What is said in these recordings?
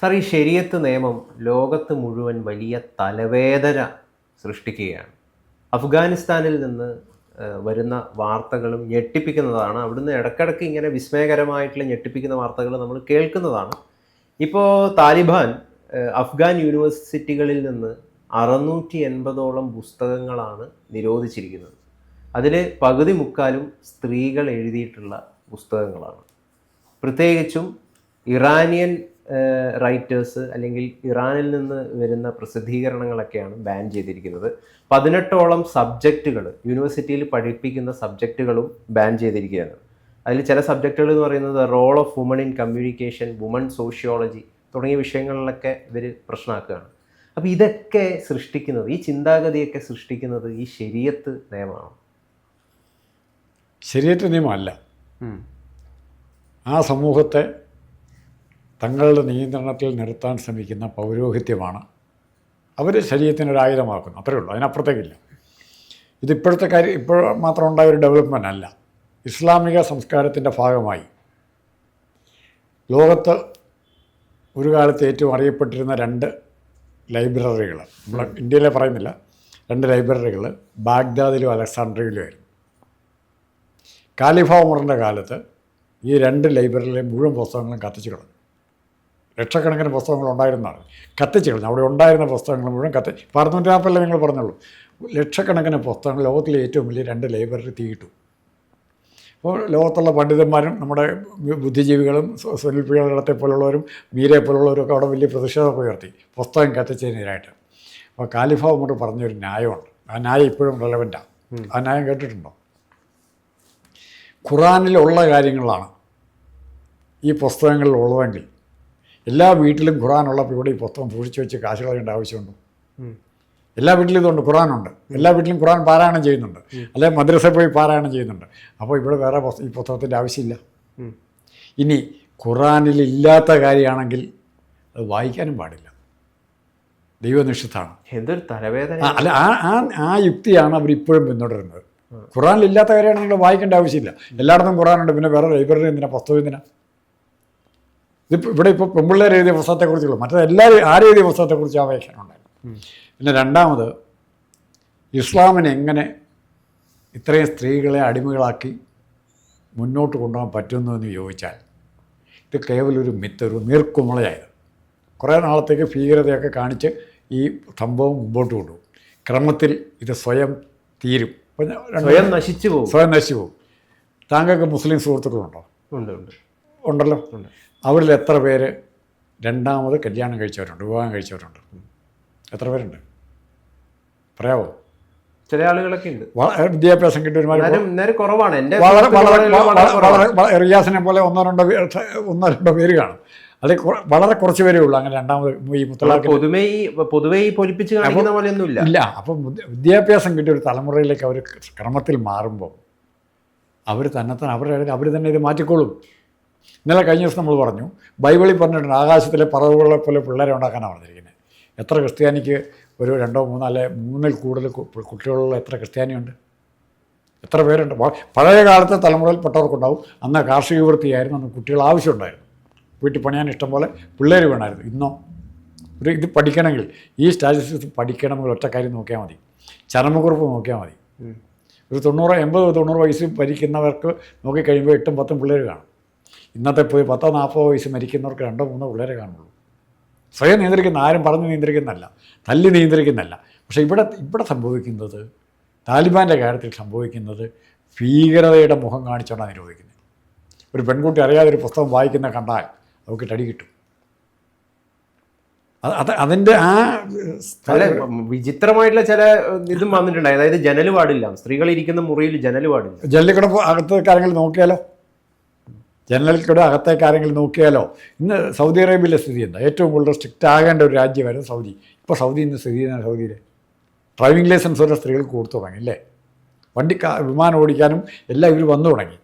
Sir ഈ ശരിയത്ത് നിയമം ലോകത്ത് മുഴുവൻ വലിയ തലവേദന സൃഷ്ടിക്കുകയാണ്. അഫ്ഗാനിസ്ഥാനിൽ നിന്ന് വരുന്ന വാർത്തകളും ഞെട്ടിപ്പിക്കുന്നതാണ്. അവിടുന്ന് ഇടക്കിടക്ക് ഇങ്ങനെ വിസ്മയകരമായിട്ടുള്ള ഞെട്ടിപ്പിക്കുന്ന വാർത്തകൾ നമ്മൾ കേൾക്കുന്നതാണ്. ഇപ്പോൾ താലിബാൻ അഫ്ഗാൻ യൂണിവേഴ്സിറ്റികളിൽ നിന്ന് അറുന്നൂറ്റി എൺപതോളം പുസ്തകങ്ങളാണ് നിരോധിച്ചിരിക്കുന്നത്. അതിൽ പകുതി മുക്കാലും സ്ത്രീകൾ എഴുതിയിട്ടുള്ള പുസ്തകങ്ങളാണ്. പ്രത്യേകിച്ചും ഇറാനിയൻ റൈറ്റേഴ്സ് അല്ലെങ്കിൽ ഇറാനിൽ നിന്ന് വരുന്ന പ്രസിദ്ധീകരണങ്ങളൊക്കെയാണ് ബാൻ ചെയ്തിരിക്കുന്നത്. പതിനെട്ടോളം സബ്ജക്റ്റുകൾ യൂണിവേഴ്സിറ്റിയിൽ പഠിപ്പിക്കുന്ന സബ്ജക്റ്റുകളും ബാൻ ചെയ്തിരിക്കുകയാണ്. അതിൽ ചില സബ്ജക്റ്റുകൾ എന്ന് പറയുന്നത് role of woman in communication woman sociology തുടങ്ങിയ വിഷയങ്ങളിലൊക്കെ ഇവർ പ്രശ്നമാക്കുകയാണ് അപ്പോൾ ഇതൊക്കെ സൃഷ്ടിക്കുന്നത് ഈ ചിന്താഗതിയൊക്കെ സൃഷ്ടിക്കുന്നത് ഈ ശരിയത്ത് നിയമമാണ്. ശരിയത്ത് നിയമമല്ല. ആ സമൂഹത്തെ തങ്ങളുടെ നിയന്ത്രണത്തിൽ നിർത്താൻ ശ്രമിക്കുന്ന പൗരോഹിത്യമാണ്. അവർ ശരീരത്തിനൊരു ആയുധമാക്കുന്നു. അത്രയേ ഉള്ളൂ. അതിനപ്പുറത്തേക്കില്ല. ഇത് ഇപ്പോഴത്തെ കാര്യം ഇപ്പോൾ മാത്രം ഉണ്ടായ ഒരു ഡെവലപ്മെന്റ് അല്ല. ഇസ്ലാമിക സംസ്കാരത്തിന്റെ ഭാഗമായി. ലോകത്ത് ഒരു കാലത്ത് ഏറ്റവും അറിയപ്പെട്ടിരുന്ന രണ്ട് ലൈബ്രറികൾ നമ്മൾ ഇന്ത്യയിലെ പറയുന്നില്ല രണ്ട് ലൈബ്രറികൾ ബാഗ്ദാദിലും അലക്സാണ്ട്രിയയിലുമായിരുന്നു കാലിഫ ഉമറിന്റെ കാലത്ത് ഈ രണ്ട് ലൈബ്രറിയിലെ മുഴുവൻ പുസ്തകങ്ങളും കത്തിച്ചു കളഞ്ഞു. ലക്ഷക്കണക്കിന് പുസ്തകങ്ങൾ ഉണ്ടായിരുന്നതാണ് കത്തിച്ചു കളഞ്ഞു അവിടെ ഉണ്ടായിരുന്ന പുസ്തകങ്ങൾ മുഴുവൻ കത്തി. പറഞ്ഞൂറ്റി നാൽപ്പതല്ലേ നിങ്ങൾ പറഞ്ഞുള്ളൂ. ലക്ഷക്കണക്കിന് പുസ്തകങ്ങൾ ലോകത്തിലെ ഏറ്റവും വലിയ രണ്ട് ലൈബ്രറി തീയിട്ടു. അപ്പോൾ ലോകത്തുള്ള പണ്ഡിതന്മാരും നമ്മുടെ ബുദ്ധിജീവികളും സ്വൽപ്പികളത്തെ പോലുള്ളവരും മീരയെ പോലുള്ളവരും ഒക്കെ അവിടെ വലിയ പ്രതിഷേധമൊക്കെ ഉയർത്തി. പുസ്തകം കത്തിച്ചതിനെതിരായിട്ട്. അപ്പോൾ കാലിഫ ഉമർ പറഞ്ഞൊരു ന്യായമുണ്ട്. ആ ന്യായം ഇപ്പോഴും റെലവന്റാണ് ആ ന്യായം കേട്ടിട്ടുണ്ടോ? ഖുറാനിലുള്ള കാര്യങ്ങളാണ് ഈ പുസ്തകങ്ങളിൽ ഉള്ളതെങ്കിൽ എല്ലാ വീട്ടിലും ഖുറാനുള്ളപ്പോൾ ഇവിടെ ഈ പുസ്തകം സൂക്ഷിച്ചു വെച്ച് കാശ് കളയേണ്ട ആവശ്യമുണ്ടോ. എല്ലാ വീട്ടിലും ഇതുണ്ട് ഖുറാനുണ്ട്. എല്ലാ വീട്ടിലും ഖുറാൻ പാരായണം ചെയ്യുന്നുണ്ട്. അല്ലെ മദ്രസ പോയി പാരായണം ചെയ്യുന്നുണ്ട്. അപ്പോൾ ഇവിടെ വേറെ ഈ പുസ്തകത്തിന്റെ ആവശ്യമില്ല. ഇനി ഖുറാനിൽ ഇല്ലാത്ത കാര്യമാണെങ്കിൽ അത് വായിക്കാനും പാടില്ല. ദൈവനിഷ്ഠത്താണ് എന്തൊരു തലവേദന. അല്ല ആ ആ ആ യുക്തിയാണ് അവർ ഇപ്പോഴും പിന്തുടരുന്നത്. ഖുറാനിൽ ഇല്ലാത്ത കാര്യമാണെങ്കിൽ വായിക്കേണ്ട ആവശ്യമില്ല. എല്ലായിടത്തും ഖുറാനുണ്ട്. പിന്നെ വേറെ ലൈബ്രറി എന്തിനാ? പുസ്തകം എന്തിനാ? ഇതിപ്പോൾ ഇവിടെ ഇപ്പോൾ പെമ്പിള്ളേർ എഴുതിയ പുസ്തകത്തെക്കുറിച്ചുള്ളൂ മറ്റേ എല്ലാവരും ആരും എഴുതിയ പുസ്തകത്തെക്കുറിച്ച് ആ വ്യാഖ്യാനം ഉണ്ടായിരുന്നു പിന്നെ രണ്ടാമത് ഇസ്ലാമിനെ എങ്ങനെ ഇത്രയും സ്ത്രീകളെ അടിമകളാക്കി മുന്നോട്ട് കൊണ്ടുപോകാൻ പറ്റുന്നു എന്ന് ചോദിച്ചാൽ ഇത് കേവലം ഒരു മിത്ത് ഒരു നീർക്കുമളയായിരുന്നു കുറേ നാളത്തേക്ക് ഭീകരതയൊക്കെ കാണിച്ച് ഈ സംഭവം മുമ്പോട്ട് കൊണ്ടുപോകും. ക്രമത്തിൽ ഇത് സ്വയം തീരും. സ്വയം നശിച്ചു പോകും. സ്വയം നശിച്ചു പോകും. താങ്കൾക്ക് മുസ്ലിം സുഹൃത്തുക്കളുണ്ടോ? ഉണ്ട് ഉണ്ട്. ഉണ്ടല്ലോ. ഉണ്ട്. അവരിൽ എത്ര പേര് രണ്ടാമത് കല്യാണം കഴിച്ചവരുണ്ട് വിവാഹം കഴിച്ചവരുണ്ട്? എത്ര പേരുണ്ട്? പറയാവോ? ചില ആളുകളൊക്കെ ഉണ്ട്. വിദ്യാഭ്യാസം കിട്ടിയ കുറവാണ്. എന്റെ വളരെ വളരെ റിയാസിനെ പോലെ ഒന്നോ രണ്ടോ ഒന്നോ രണ്ടോ പേര് കാണും. അത് വളരെ കുറച്ച് പേരേ ഉള്ളൂ അങ്ങനെ രണ്ടാമത് ഈ മുത്തലാഖിന് പൊതുവേ ഈ പൊതുവേ ഈ പൊലിപ്പിച്ച് കാണിക്കുന്ന പോലെയൊന്നും ഇല്ല ഇല്ല അപ്പം വിദ്യാഭ്യാസം കിട്ടിയ ഒരു തലമുറയിലേക്ക് അവർ ക്രമത്തിൽ മാറുമ്പോൾ അവർ തന്നെത്താൻ അവരുടെ അവർ തന്നെ ഇത് മാറ്റിക്കോളും. ഇന്നലെ കഴിഞ്ഞ ദിവസം നമ്മൾ പറഞ്ഞു ബൈബിളിൽ പറഞ്ഞിട്ടുണ്ട് ആകാശത്തിലെ പറവുകളെ പോലെ പിള്ളേരെ ഉണ്ടാക്കാനാണ് പറഞ്ഞിരിക്കുന്നത് എത്ര ക്രിസ്ത്യാനിക്ക് ഒരു രണ്ടോ മൂന്നോ അല്ലെ മൂന്നിൽ കൂടുതൽ കുട്ടികളുള്ള എത്ര ക്രിസ്ത്യാനിയുണ്ട്? എത്ര പേരുണ്ട്? പഴയ കാലത്തെ തലമുറയിൽപ്പെട്ടവർക്കുണ്ടാവും അന്ന് കാർഷിക വൃത്തിയായിരുന്നു അന്ന് കുട്ടികൾ ആവശ്യമുണ്ടായിരുന്നു. വീട്ടിൽ പണിയാൻ ഇഷ്ടം പോലെ പിള്ളേർ വേണമായിരുന്നു. ഇന്നോ? ഒരു ഇത് പഠിക്കണമെങ്കിൽ ഈ സ്റ്റാറ്റിസ്റ്റിക്സ് പഠിക്കണമെങ്കിൽ ഒറ്റ കാര്യം നോക്കിയാൽ മതി. ചരമക്കുറിപ്പ് നോക്കിയാൽ മതി. ഒരു തൊണ്ണൂറ് എൺപത് തൊണ്ണൂറ് വയസ്സ് ഭരിക്കുന്നവർക്ക് നോക്കിക്കഴിയുമ്പോൾ എട്ടും പത്തും പിള്ളേർ കാണും. ഇന്നത്തെ പോയി പത്തോ നാൽപ്പതോ വയസ്സ് മരിക്കുന്നവർക്ക് രണ്ടോ മൂന്നോ പിള്ളേരെ കാണുള്ളൂ. സ്വയം നിയന്ത്രിക്കുന്ന ആരും പറഞ്ഞ് നിയന്ത്രിക്കുന്നല്ല തല്ലി നിയന്ത്രിക്കുന്നല്ല പക്ഷേ ഇവിടെ ഇവിടെ സംഭവിക്കുന്നത് താലിബാന്റെ കാര്യത്തിൽ സംഭവിക്കുന്നത് ഭീകരതയുടെ മുഖം കാണിച്ചാണ് നിരോധിക്കുന്നത്. ഒരു പെൺകുട്ടി അറിയാതെ ഒരു പുസ്തകം വായിക്കുന്ന കണ്ടാൽ അവർക്ക് തടി കിട്ടും. അത് അത് അതിന്റെ ആ വിചിത്രമായിട്ടുള്ള ചില ഇതും വന്നിട്ടുണ്ടായി. അതായത് ജനൽ പാടില്ല സ്ത്രീകൾ ഇരിക്കുന്ന മുറിയിൽ ജനൽ പാടില്ല ജനലിൽ കൂടെ അകത്ത് കാര്യങ്ങൾ നോക്കിയാലോ? ജനലിൽ കൂടെ അകത്തേക്ക് ആരെങ്കിലും നോക്കിയാലോ ഇന്ന് സൗദി അറേബ്യയിലെ സ്ഥിതി എന്താ? ഏറ്റവും കൂടുതൽ സ്ട്രിക്റ്റ് ആകേണ്ട ഒരു രാജ്യമായിരുന്നു സൗദി. ഇപ്പോൾ സൗദി ഇന്ന് സ്ഥിതി ചെയ്യുന്ന സൗദിയിൽ ഡ്രൈവിംഗ് ലൈസൻസ് വരെ സ്ത്രീകൾക്ക് കൊടുത്തു തുടങ്ങി അല്ലേ? വണ്ടി വിമാനം ഓടിക്കാനും എല്ലാം ഇവർ വന്നു തുടങ്ങി.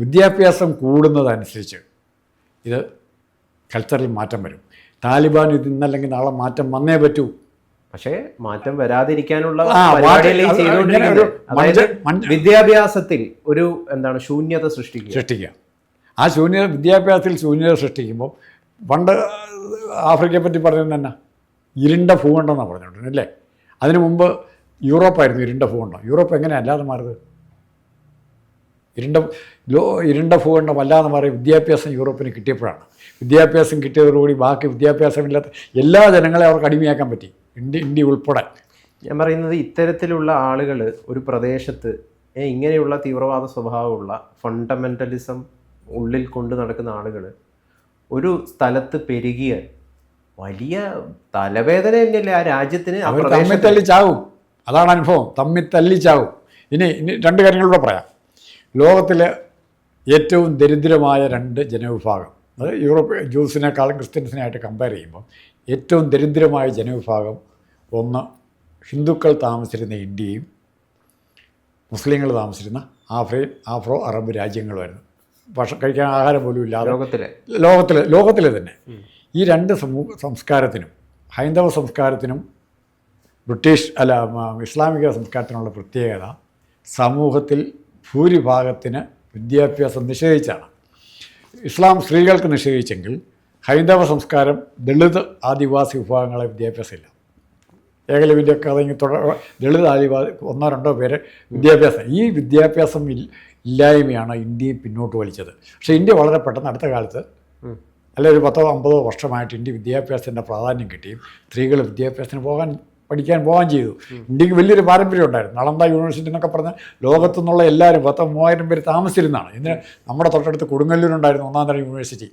വിദ്യാഭ്യാസം കൂടുന്നതനുസരിച്ച് ഇത് കൾച്ചറിൽ മാറ്റം വരും. താലിബാൻ ഇത് ഇന്നല്ലെങ്കിൽ നാളെ മാറ്റം വന്നേ പറ്റൂ. പക്ഷേ മാറ്റം വരാതിരിക്കാനുള്ള വിദ്യാഭ്യാസത്തിൽ ഒരു എന്താണ് ശൂന്യത സൃഷ്ടിക്കുക. സൃഷ്ടിക്കുക. ആ ശൂന്യ വിദ്യാഭ്യാസത്തിൽ ശൂന്യത സൃഷ്ടിക്കുമ്പോൾ പണ്ട് ആഫ്രിക്കയെ പറ്റി പറഞ്ഞത് തന്നെ ഇരുണ്ട ഭൂഖണ്ഡമെന്നാണ് പറഞ്ഞുകൊണ്ടിരുന്നത് അല്ലേ? അതിനു മുമ്പ് യൂറോപ്പായിരുന്നു ഇരുണ്ട ഭൂഖണ്ഡം. യൂറോപ്പ് എങ്ങനെ അല്ലാതെ മാറിയത്? ഇരുണ്ട ലോ ഇരുണ്ട ഭൂഖണ്ഡം അല്ലാതെ മാറി വിദ്യാഭ്യാസം യൂറോപ്പിന് കിട്ടിയപ്പോഴാണ്. വിദ്യാഭ്യാസം കിട്ടിയതോടുകൂടി ബാക്കി വിദ്യാഭ്യാസമില്ലാത്ത എല്ലാ ജനങ്ങളെ അവർക്ക് അടിമയാക്കാൻ പറ്റി. ഇന്ത്യ ഇന്ത്യ ഉൾപ്പെടെ. ഞാൻ പറയുന്നത് ഇത്തരത്തിലുള്ള ആളുകൾ ഒരു പ്രദേശത്ത് ഇങ്ങനെയുള്ള തീവ്രവാദ സ്വഭാവമുള്ള ഫണ്ടമെന്റലിസം ഉള്ളിൽ കൊണ്ട് നടക്കുന്ന ആളുകൾ ഒരു സ്ഥലത്ത് പെരുകിയ വലിയ തലവേദന തന്നെയല്ലേ ആ രാജ്യത്തിന് തമ്മിൽ തല്ലി ചാവും അതാണ് അനുഭവം. തമ്മിൽ തല്ലി ചാവും ഇനി ഇനി രണ്ട് കാര്യങ്ങളിലൂടെ പറയാം. ലോകത്തിലെ ഏറ്റവും ദരിദ്രമായ രണ്ട് ജനവിഭാഗം അത് യൂറോപ്പ് ജ്യൂസിനേക്കാളും ക്രിസ്ത്യൻസിനായിട്ട് കമ്പയർ ചെയ്യുമ്പോൾ ഏറ്റവും ദരിദ്രമായ ജനവിഭാഗം ഒന്ന് ഹിന്ദുക്കൾ താമസിച്ചിരുന്ന ഇന്ത്യയും മുസ്ലിങ്ങൾ താമസിച്ചിരുന്ന ആഫ്രി ആഫ്രോ അറബ് രാജ്യങ്ങളുമായിരുന്നു. ഭക്ഷണം കഴിക്കാൻ ആഹാരം പോലും ഇല്ലാതെ ലോകത്തിലെ. ലോകത്തിലെ ലോകത്തിലെ തന്നെ. ഈ രണ്ട് സമൂഹ സംസ്കാരത്തിനും ഹൈന്ദവ സംസ്കാരത്തിനും ബ്രിട്ടീഷ് അല്ല ഇസ്ലാമിക സംസ്കാരത്തിനുള്ള പ്രത്യേകത സമൂഹത്തിൽ ഭൂരിഭാഗത്തിന് വിദ്യാഭ്യാസം നിഷേധിച്ചാണ്. ഇസ്ലാം സ്ത്രീകൾക്ക് നിഷേധിച്ചെങ്കിൽ ഹൈന്ദവ സംസ്കാരം ദളിത് ആദിവാസി വിഭാഗങ്ങളെ വിദ്യാഭ്യാസമില്ല ഏകലവിന്റെ ഏകലവിന്റെയൊക്കെ അതെങ്കിൽ തുടർ ദളിത് ആദിവാസി ഒന്നോ രണ്ടോ പേര് വിദ്യാഭ്യാസം. ഈ വിദ്യാഭ്യാസം ഇല്ലായ്മയാണ് ഇന്ത്യയെ പിന്നോട്ട് വലിച്ചത്. പക്ഷേ ഇന്ത്യ വളരെ പെട്ടെന്ന് അടുത്ത കാലത്ത് അല്ല ഒരു പത്തോ അമ്പതോ വർഷമായിട്ട് ഇന്ത്യ വിദ്യാഭ്യാസത്തിന്റെ പ്രാധാന്യം കിട്ടിയും സ്ത്രീകൾ വിദ്യാഭ്യാസത്തിന് പോകാൻ പഠിക്കാൻ പോകാൻ ചെയ്തു. ഇന്ത്യയ്ക്ക് വലിയൊരു പാരമ്പര്യം ഉണ്ടായിരുന്നു. നളന്ദ യൂണിവേഴ്സിറ്റി എന്നൊക്കെ പറഞ്ഞാൽ ലോകത്തു നിന്നുള്ള എല്ലാവരും പത്ത് മൂവായിരം പേര് താമസിച്ചിരുന്നതാണ്. ഇന്ന് നമ്മുടെ തൊട്ടടുത്ത് കൊടുങ്ങല്ലൂരുണ്ടായിരുന്നു ഒന്നാം തരം യൂണിവേഴ്സിറ്റി.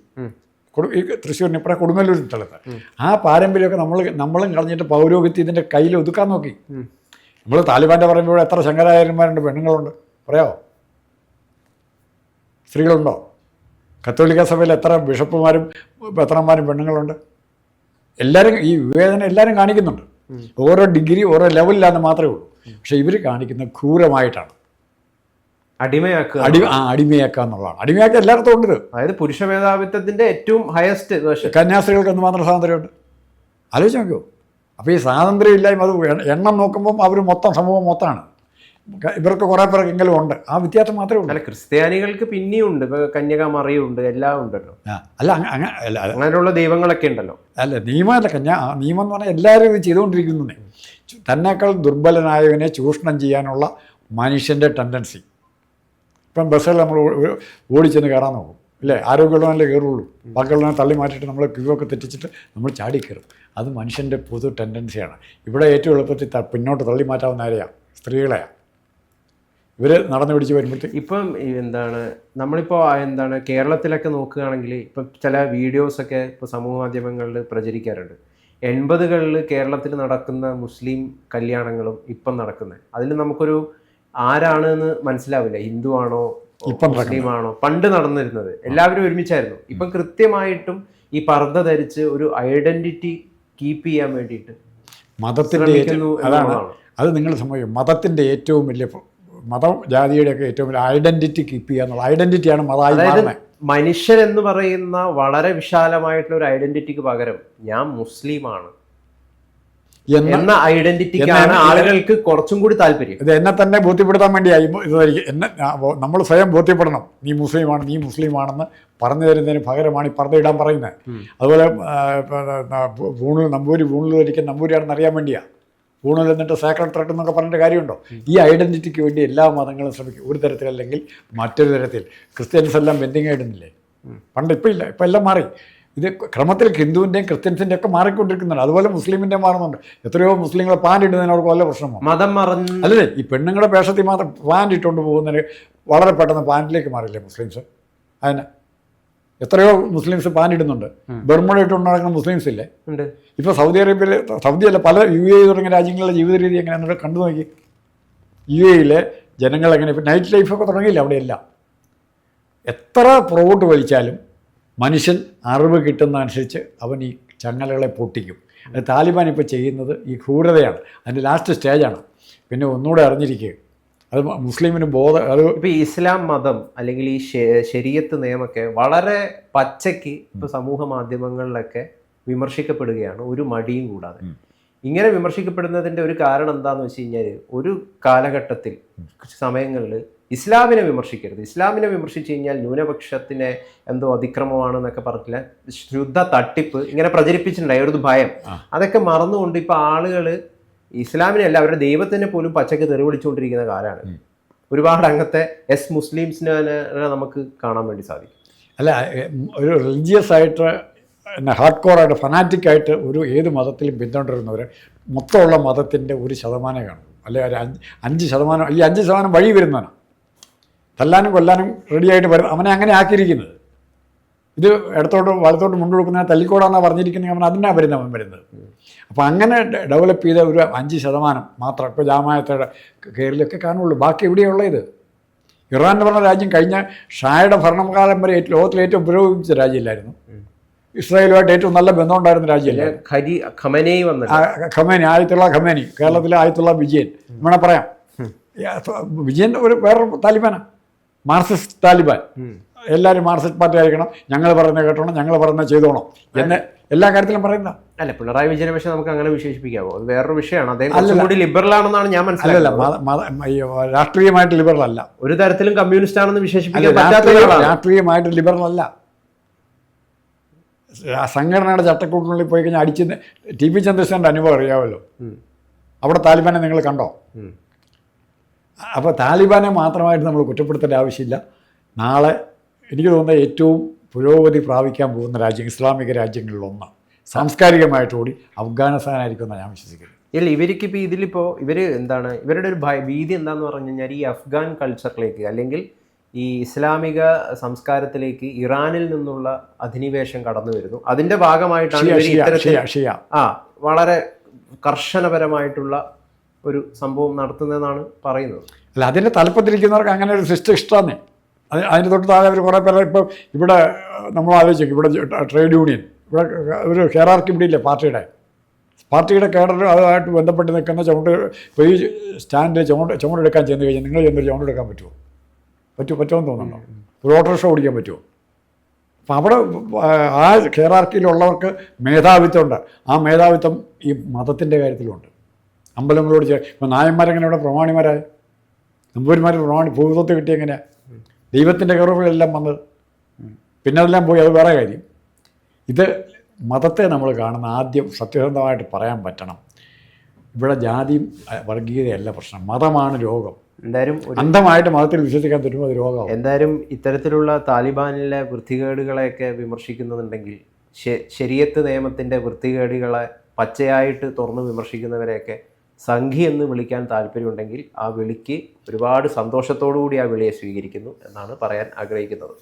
ഈ തൃശ്ശൂരിന് ഇപ്പറേ കൊടുങ്ങല്ലൂർ സ്ഥലത്ത് ആ പാരമ്പര്യമൊക്കെ നമ്മൾ നമ്മളും കളഞ്ഞിട്ട് പൗരോഹിത്യത്തിന്റെ കയ്യിൽ ഒതുക്കാൻ നോക്കി. നമ്മൾ താലിബാന്റെ പറയുമ്പോൾ എത്ര ശങ്കരാചാര്യന്മാരുണ്ട് പെണ്ണുങ്ങളുണ്ട്. പറയാമോ സ്ത്രീകളുണ്ടോ? കത്തോലിക്ക സഭയിൽ എത്ര ബിഷപ്പുമാരും പത്രന്മാരും പെണ്ണുങ്ങളുണ്ട്? എല്ലാവരും ഈ വിവേചനം എല്ലാവരും കാണിക്കുന്നുണ്ട്. ഓരോ ഡിഗ്രി ഓരോ ലെവലിലാന്ന് മാത്രമേ ഉള്ളൂ. പക്ഷേ ഇവർ കാണിക്കുന്ന ക്രൂരമായിട്ടാണ്. അടിമയാക്കുക. അടി ആ അടിമയാക്കുക എന്നുള്ളതാണ്. അടിമയാക്കുക എല്ലായിടത്തും ഉണ്ട് അതായത് പുരുഷ മേധാവിത്വത്തിന്റെ ഏറ്റവും ഹയസ്റ്റ് കന്യാസ്ത്രീകൾക്ക് കന്യാസ്ത്രീകൾക്ക് എന്തുമാത്രം സ്വാതന്ത്ര്യമുണ്ട്? ആലോചിച്ച് നോക്കൂ അപ്പോൾ ഈ സ്വാതന്ത്ര്യം ഇല്ലായ്മ അത് എണ്ണം നോക്കുമ്പം അവർ മൊത്തം സമൂഹം മൊത്തമാണ്. ഇവർക്ക് കുറേ പേർക്കെങ്കിലും ഉണ്ട്. ആ വ്യത്യാസം മാത്രമേ ഉള്ളൂ. അല്ല ക്രിസ്ത്യാനികൾക്ക് പിന്നെയും ഉണ്ട്. ഇപ്പൊ കന്യകമറിയുണ്ട് എല്ലാം ഉണ്ടല്ലോ. അല്ല അങ്ങ- അങ്ങ അല്ല അല്ല, അങ്ങനെയുള്ള ദൈവങ്ങളൊക്കെ ഉണ്ടല്ലോ. അല്ല നിയമമല്ല കന്യ നിയമം എന്ന് പറഞ്ഞാൽ എല്ലാവരും ഇത് ചെയ്തുകൊണ്ടിരിക്കുന്നതേ തന്നെക്കാൾ ദുർബലനായവനെ ചൂഷണം ചെയ്യാനുള്ള മനുഷ്യന്റെ ടെൻഡൻസി ഇപ്പം ബസ്സുകൾ നമ്മൾ ഓടിച്ചെന്ന് കയറാൻ നോക്കും. ഇല്ലേ? ആരോഗ്യമുള്ളവനല്ലേ കയറുള്ളൂ. ബാക്കിയുള്ളവനെ തള്ളി മാറ്റിയിട്ട് നമ്മൾ ക്യൂ ഒക്കെ തെറ്റിച്ചിട്ട് നമ്മൾ ചാടി കയറും. അത് മനുഷ്യന്റെ പൊതു ടെൻഡൻസിയാണ് ഇവിടെ ഏറ്റവും എളുപ്പത്തിൽ പിന്നോട്ട് തള്ളി മാറ്റാവുന്ന ആരെയാണ് സ്ത്രീകളെയാണ് ഇവർ നടന്നു പിടിച്ച് വരുമ്പോഴത്തേക്ക് ഇപ്പം എന്താണ് നമ്മളിപ്പോൾ എന്താണ് കേരളത്തിലൊക്കെ നോക്കുകയാണെങ്കിൽ ഇപ്പം ചില വീഡിയോസൊക്കെ ഇപ്പോൾ സമൂഹ മാധ്യമങ്ങളിൽ പ്രചരിക്കാറുണ്ട്. എൺപതുകളിൽ കേരളത്തിൽ നടക്കുന്ന മുസ്ലിം കല്യാണങ്ങളും ഇപ്പം നടക്കുന്നത്. അതിൽ നമുക്കൊരു ആരാണ് എന്ന് മനസ്സിലാവില്ല. ഹിന്ദു ആണോ ഇപ്പം മുസ്ലിം ആണോ? പണ്ട് നടന്നിരുന്നത്. എല്ലാവരും ഒരുമിച്ചായിരുന്നു. ഇപ്പം കൃത്യമായിട്ടും ഈ പർദ്ദ ധരിച്ച് ഒരു ഐഡന്റിറ്റി കീപ്പ് ചെയ്യാൻ വേണ്ടിയിട്ട് മതത്തിന്റെ അതാണ്. അത് നിങ്ങൾ സംഭവിക്കും മതത്തിന്റെ ഏറ്റവും വലിയ മതം ജാതിയുടെയൊക്കെ ഏറ്റവും വലിയ ഐഡന്റിറ്റി കീപ്പ് ചെയ്യുക എന്നുള്ള ഐഡന്റിറ്റിയാണ് മതമായി മാറുന്നത് മനുഷ്യൻ എന്ന് പറയുന്ന വളരെ വിശാലമായിട്ടുള്ള ഒരു ഐഡന്റിറ്റിക്ക് പകരം ഞാൻ മുസ്ലിമാണ്. എന്ന ഐഡന്റിറ്റിക്കാണ് ആളുകൾക്ക് കുറച്ചും കൂടി താല്പര്യം. ഇത് എന്നെ തന്നെ ബോധ്യപ്പെടുത്താൻ വേണ്ടിയായി ഇതായിരിക്കും എന്നെ നമ്മൾ സ്വയം ബോധ്യപ്പെടണം. നീ മുസ്ലിമാണ് നീ മുസ്ലിമാണെന്ന് പറഞ്ഞു തരുന്നതിന് പകരമാണ് ഈ പറഞ്ഞിടാൻ ഇടാൻ പറയുന്നത് അതുപോലെ പൂണൂൽ നമ്പൂരി പൂണൂൽ ധരിക്കുന്ന നമ്പൂരിയാണെന്ന് അറിയാൻ വേണ്ടിയാണ് പൂണൂൽ എന്നിട്ട് സേക്രഡ് ത്രെഡ് എന്നൊക്കെ പറഞ്ഞിട്ട് കാര്യമുണ്ടോ? ഈ ഐഡന്റിറ്റിക്ക് വേണ്ടി എല്ലാ മതങ്ങളും ശ്രമിക്കും. ഒരു തരത്തിലല്ലെങ്കിൽ മറ്റൊരു തരത്തിൽ. ക്രിസ്ത്യൻസ് എല്ലാം ബെൻഡിങ് ആയിടുന്നില്ലേ? പണ്ട് ഇപ്പം ഇല്ല. ഇപ്പം എല്ലാം മാറി. ഇത് ക്രമത്തിൽ ഹിന്ദുവിന്റെയും ക്രിസ്ത്യൻസിന്റെ ഒക്കെ മാറിക്കൊണ്ടിരിക്കുന്നുണ്ട്. അതുപോലെ മുസ്ലിമിന്റെ മാറുന്നുണ്ട്. എത്രയോ മുസ്ലിങ്ങളെ പാന്റ് ഇടുന്നതിന് അവർക്ക് വല്ല പ്രശ്നമോ? മതം മറന്ന് അല്ലേ? ഈ പെണ്ണുങ്ങളുടെ വേഷത്തിൽ മാത്രം പാന്റ് ഇട്ടുകൊണ്ട് പോകുന്നതിന് വളരെ പെട്ടെന്ന് പാന്റിലേക്ക് മാറില്ലേ മുസ്ലിംസ്? അതിന് എത്രയോ മുസ്ലിംസ് പാനിടുന്നുണ്ട് ബർമുട ഇട്ടുകൊണ്ട് മുസ്ലിംസ് ഇല്ലേ? ഇപ്പോൾ സൗദി അറേബ്യയിൽ സൗദി അല്ല പല യു എ തുടങ്ങിയ രാജ്യങ്ങളിലെ ജീവിത രീതി എങ്ങനെയാണെന്ന് കണ്ടു നോക്കി. യു എയിലെ ജനങ്ങൾ എങ്ങനെ ഇപ്പൊ നൈറ്റ് ലൈഫൊക്കെ തുടങ്ങിയില്ല അവിടെയെല്ലാം? എത്ര പുറകോട്ട് വലിച്ചാലും മനുഷ്യൻ അറിവ് കിട്ടുന്നതനുസരിച്ച് അവൻ ഈ ചങ്ങലകളെ പൊട്ടിക്കും. അത് താലിബാൻ ഇപ്പോൾ ചെയ്യുന്നത് ഈ ക്രൂരതയാണ്. അതിന്റെ ലാസ്റ്റ് സ്റ്റേജാണ് പിന്നെ ഒന്നുകൂടെ അറിഞ്ഞിരിക്കുക. അത് മുസ്ലിമിന് ബോധ അത് ഇപ്പൊ ഇസ്ലാം മതം അല്ലെങ്കിൽ ഈ ശരീരത്ത് നിയമമൊക്കെ വളരെ പച്ചയ്ക്ക് ഇപ്പൊ സമൂഹ മാധ്യമങ്ങളിലൊക്കെ വിമർശിക്കപ്പെടുകയാണ്. ഒരു മടിയും കൂടാതെ. ഇങ്ങനെ വിമർശിക്കപ്പെടുന്നതിന്റെ ഒരു കാരണം എന്താന്ന് വെച്ച് കഴിഞ്ഞാൽ ഒരു കാലഘട്ടത്തിൽ സമയങ്ങളിൽ ഇസ്ലാമിനെ വിമർശിക്കരുത്. ഇസ്ലാമിനെ വിമർശിച്ചു കഴിഞ്ഞാൽ ന്യൂനപക്ഷത്തിനെ എന്തോ അതിക്രമമാണെന്നൊക്കെ പറഞ്ഞില്ല ശുദ്ധ തട്ടിപ്പ് ഇങ്ങനെ പ്രചരിപ്പിച്ചിട്ടുണ്ടായി. ഒരു ഭയം അതൊക്കെ മറന്നുകൊണ്ട് ഇപ്പൊ ആളുകൾ ഇസ്ലാമിനെ അല്ല അവരുടെ ദൈവത്തിനെ പോലും പച്ചക്ക് തെറി വിളിച്ചുകൊണ്ടിരിക്കുന്ന കാലമാണ് ഒരുപാട് അങ്ങനത്തെ എസ് മുസ്ലിംസിനെ നമുക്ക് കാണാൻ വേണ്ടി സാധിക്കും. അല്ല ഒരു റിലീജിയസ് ആയിട്ട് പിന്നെ ഹാർഡ് കോറായിട്ട് ഫനാറ്റിക്കായിട്ട് ഒരു ഏത് മതത്തിലും പിന്തുടരുന്നവർ മൊത്തമുള്ള മതത്തിന്റെ ഒരു ശതമാനം കാണും അല്ലെ ഒരു അഞ്ച് അഞ്ച് ശതമാനം ഈ അഞ്ച് ശതമാനം വഴി വരുന്നതാണ് തല്ലാനും കൊല്ലാനും റെഡിയായിട്ട് വരും. അവനെ അങ്ങനെ ആക്കിയിരിക്കുന്നത്. ഇത് ഇടത്തോട്ട് വലത്തോട്ട് മുണ്ട് കൊടുക്കുന്ന തല്ലിക്കോടാന്നാണ് പറഞ്ഞിരിക്കുന്നത്. അവൻ അതിനാ വരുന്നത് അവൻ വരുന്നത്. അപ്പോൾ അങ്ങനെ ഡെവലപ്പ് ചെയ്ത ഒരു അഞ്ച് ശതമാനം മാത്രം ഇപ്പോൾ ജാമായത്തയുടെ കയറിലൊക്കെ കാണുള്ളൂ. ബാക്കി എവിടെയുള്ള ഇത് ഇറാൻ എന്ന് പറഞ്ഞ രാജ്യം കഴിഞ്ഞ ഷായുടെ ഭരണകാലം വരെ ഏറ്റവും- ലോകത്തിലെ ഏറ്റവും പുരോഗമിച്ച രാജ്യമില്ലായിരുന്നു ഇസ്രായേലുമായിട്ട് ഏറ്റവും നല്ല ബന്ധമുണ്ടായിരുന്ന രാജ്യമല്ല ഖരി ഖമനൈ വന്ന ഖമേനി ആയത്തുള്ള ഖമേനി കേരളത്തിലെ ആയത്തുള്ള വിജയൻ. വേണം പറയാം. വിജയൻ ഒരു വേറൊരു താലിബാനാണ് മാർസിസ്റ്റ് താലിബാൻ. എല്ലാവരും മാർസറ്റ് പാർട്ടി ആയിരിക്കണം. ഞങ്ങൾ പറയുന്നത് കേട്ടോണം ഞങ്ങൾ പറയുന്നത് ചെയ്തോണം. എന്ന് എല്ലാ കാര്യത്തിലും പറയുന്ന അല്ല പിണറായി വിജയനെ പക്ഷെ നമുക്ക് അങ്ങനെ വിശേഷിപ്പിക്കാവോ? അത് വേറൊരു വിഷയമാണ്. അദ്ദേഹം കൂടി ലിബറൽ ആണെന്നാണ് ഞാൻ മനസ്സിലാക്കുന്നത്. രാഷ്ട്രീയമായിട്ട് ലിബറൽ അല്ല ഒരു തരത്തിലും കമ്മ്യൂണിസ്റ്റ് ആണെന്ന് വിശേഷിപ്പിക്കാം വിശേഷിപ്പിക്കാൻ രാഷ്ട്രീയമായിട്ട് ലിബറൽ അല്ല സംഘടനയുടെ ചട്ടക്കൂട്ടിനുള്ളിൽ പോയി കഴിഞ്ഞാൽ അടിച്ച് ടി പി ചന്ദ്രശേഖരന്റെ അനുഭവം അറിയാമല്ലോ അവിടെ താലിബാനെ നിങ്ങൾ കണ്ടോ. അപ്പോൾ താലിബാനെ മാത്രമായിട്ട് നമ്മൾ കുറ്റപ്പെടുത്തേണ്ട ആവശ്യമില്ല. നാളെ എനിക്ക് തോന്നുന്ന ഏറ്റവും പുരോഗതി പ്രാപിക്കാൻ പോകുന്ന രാജ്യം ഇസ്ലാമിക രാജ്യങ്ങളിലൊന്ന് സാംസ്കാരികമായിട്ട് കൂടി അഫ്ഗാനിസ്ഥാനായിരിക്കും എന്നാണ് ഞാൻ വിശ്വസിക്കുന്നത്. ഇല്ല ഇവർക്ക് ഇപ്പോൾ ഇതിലിപ്പോൾ ഇവർ എന്താണ് ഇവരുടെ ഒരു ഭയ ഭീതി എന്താന്ന് പറഞ്ഞു കഴിഞ്ഞാൽ ഈ അഫ്ഗാൻ കൾച്ചറിലേക്ക് അല്ലെങ്കിൽ ഈ ഇസ്ലാമിക സംസ്കാരത്തിലേക്ക് ഇറാനിൽ നിന്നുള്ള അധിനിവേശം കടന്നു വരുന്നു. അതിന്റെ ഭാഗമായിട്ടാണ് ഇവർ ഇത്തരത്തിൽ ആ വളരെ കർശനപരമായിട്ടുള്ള ഒരു സംഭവം നടത്തുന്നതെന്നാണ് പറയുന്നത്. അല്ല അതിന്റെ തലപ്പത്തിരിക്കുന്നവർക്ക് അങ്ങനെ ഒരു സിസ്റ്റം ഇഷ്ടമാണ് അത് അതിന് തൊട്ട് താഴെ അവർ കുറേ പേരെ ഇപ്പം ഇവിടെ നമ്മൾ ആലോചിക്കും ഇവിടെ ട്രേഡ് യൂണിയൻ ഇവിടെ ഒരു ഹെയറാർക്കി ഇവിടെ ഇല്ലേ പാർട്ടിയുടെ? പാർട്ടിയുടെ കേഡർ അതുമായിട്ട് ബന്ധപ്പെട്ട് നിൽക്കുന്ന ചുമട് ഇപ്പോൾ ഈ സ്റ്റാൻഡിൽ ചുമട് ചുമടെടുക്കാൻ ചെന്ന് കഴിഞ്ഞാൽ നിങ്ങൾ ചെന്നൊരു ചുമടെടുക്കാൻ പറ്റുമോ? പറ്റുമോ പറ്റുമെന്ന് തോന്നുന്നുണ്ടോ? ഒരു ഓട്ടോറിക്ഷ ഓടിക്കാൻ പറ്റുമോ? അപ്പം അവിടെ ആ ഹെയറാർക്കിയിലുള്ളവർക്ക് മേധാവിത്വമുണ്ട്. ആ മേധാവിത്വം ഈ മതത്തിന്റെ കാര്യത്തിലുണ്ട്. അമ്പലങ്ങളോട് ചേർ ഇപ്പം നായന്മാരെങ്ങനെ ഇവിടെ പ്രമാണിമാരായ? നമ്പൂരിമാർ പ്രമാണി ഭൂതത്വം കിട്ടിയെങ്ങനെയാണ് ദൈവത്തിന്റെ കയറുകളെല്ലാം വന്നത് പിന്നെ അതെല്ലാം പോയി അത് വേറെ കാര്യം. ഇത് മതത്തെ നമ്മൾ കാണുന്ന ആദ്യം സത്യസന്ധമായിട്ട് പറയാൻ പറ്റണം. ഇവിടെ ജാതിയും വർഗീയതയല്ല പ്രശ്നം. മതമാണ് രോഗം. എന്തായാലും അന്ധമായിട്ട് മതത്തിൽ വിശ്വസിക്കാൻ തരുമ്പോൾ അത് രോഗം എന്തായാലും ഇത്തരത്തിലുള്ള താലിബാനിലെ വൃത്തികേടുകളെയൊക്കെ വിമർശിക്കുന്നുണ്ടെങ്കിൽ ശരിയത്ത് നിയമത്തിന്റെ വൃത്തികേടുകളെ പച്ചയായിട്ട് തുറന്ന് വിമർശിക്കുന്നവരെയൊക്കെ സംഘി എന്ന് വിളിക്കാൻ താല്പര്യമുണ്ടെങ്കിൽ ആ വിളിക്ക് ഒരുപാട് സന്തോഷത്തോടു കൂടി ആ വിളിയെ സ്വീകരിക്കുന്നു എന്നാണ് പറയാൻ ആഗ്രഹിക്കുന്നത്.